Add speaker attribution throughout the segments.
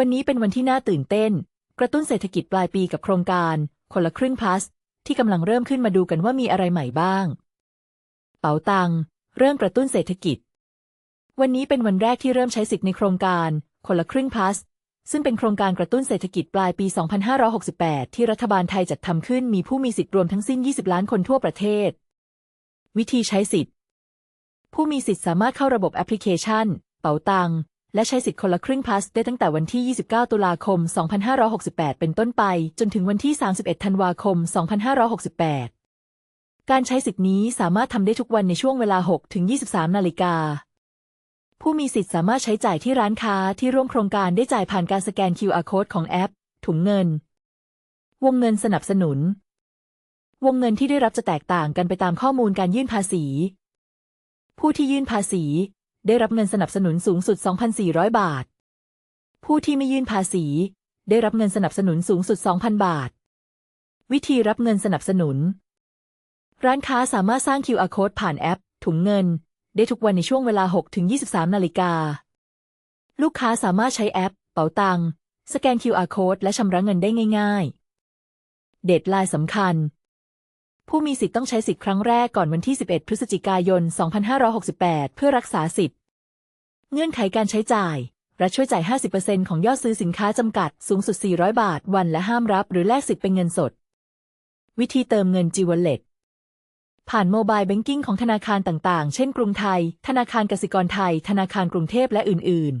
Speaker 1: วันนี้เป็นวันที่น่าตื่นเต้น กระตุ้นเศรษฐกิจปลายปีกับโครงการ คนละครึ่งพลัส ที่กำลังเริ่มขึ้นมาดูกันว่ามีอะไรใหม่บ้าง เป๋าตัง เริ่มกระตุ้นเศรษฐกิจ วันนี้เป็นวันแรกที่เริ่มใช้สิทธิ์ในโครงการ คนละครึ่งพลัส ซึ่งเป็นโครงการกระตุ้นเศรษฐกิจปลายปี 2568 ที่รัฐบาลไทยจัดทำขึ้นมีผู้มีสิทธิ์รวมทั้งสิ้น 20 ล้านคนทั่วประเทศ วิธีใช้สิทธิ์ ผู้มีสิทธิ์สามารถเข้าระบบแอปพลิเคชัน เป๋าตัง และใช้สิทธิ์คนละครึ่งพลัสได้ตั้งแต่วันที่ 29 ตุลาคม 2568 เป็นต้นไป จนถึงวันที่ 31 ธันวาคม 2568 การใช้สิทธิ์นี้สามารถทำได้ทุกวันในช่วงเวลา 6 ถึง 23 นาฬิกา ผู้มีสิทธิ์สามารถใช้จ่ายที่ร้านค้าที่ร่วมโครงการได้จ่ายผ่านการสแกน QR Code ของแอป ถุงเงิน วงเงินสนับสนุน วงเงินที่ได้รับจะแตกต่างกันไปตามข้อมูลการยื่นภาษี ผู้ที่ยื่นภาษี ได้รับเงินสนับสนุนสูงสุด 2,400 บาท ผู้ที่ไม่ยื่นภาษี ได้รับเงินสนับสนุนสูงสุด 2,000 บาท วิธีรับเงินสนับสนุน ร้านค้าสามารถสร้าง QR Code ผ่านแอป ถุงเงิน ได้ทุกวันในช่วงเวลา6ถึง23 นาฬิกา ลูกค้าสามารถใช้แอป เป๋าตัง สแกน QR Code และชำระเงินได้ง่าย ๆ เดทไลน์สำคัญ ผู้มีสิทธิ์ต้องใช้สิทธิ์ครั้งแรกก่อนวันที่ 11 พฤศจิกายน 2568 เพื่อรักษาสิทธิ์ เงื่อนไขการใช้จ่าย รัฐช่วยจ่าย 50%ของยอดซื้อสินค้าจำกัดสูงสุด 400 บาท วันและห้ามรับ หรือแลกสิทธิ์เป็นเงินสด วิธีเติมเงิน G Wallet ผ่านโมบายแบงกิ้งของธนาคารต่างๆ เช่น กรุงไทย ธนาคารกสิกรไทย ธนาคารกรุงเทพและอื่น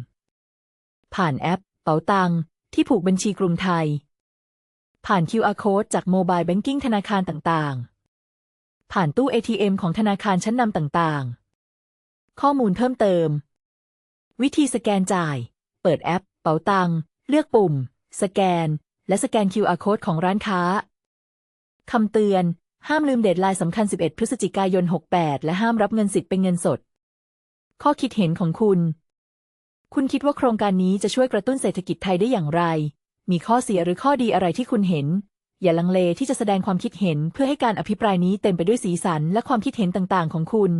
Speaker 1: ๆ ผ่านแอป เป๋าตังที่ผูกบัญชีกรุงไทย ผ่าน QR Code จากโมบายแบงกิ้งธนาคารต่างๆ ผ่านตู้ ATM ของธนาคารชั้นนำต่างๆ ข้อมูลเพิ่มเติม วิธีสแกนจ่าย เปิดแอป เป๋าตัง เลือกปุ่ม สแกน และสแกน QR Code ของร้านค้า คำเตือน ห้ามลืมเดทไลน์สำคัญ 11 พฤศจิกายน 68 และห้ามรับเงินสิทธิ์เป็นเงินสด ข้อคิดเห็นของคุณ คุณคิดว่าโครงการนี้จะช่วยกระตุ้นเศรษฐกิจไทยได้อย่างไร มีข้อเสียหรือข้อดีอะไรที่คุณเห็น อย่าลังเลที่จะแสดงความคิดเห็นเพื่อให้การอภิปรายนี้เต็มไปด้วยสีสันและความคิดเห็นต่างๆ ของคุณ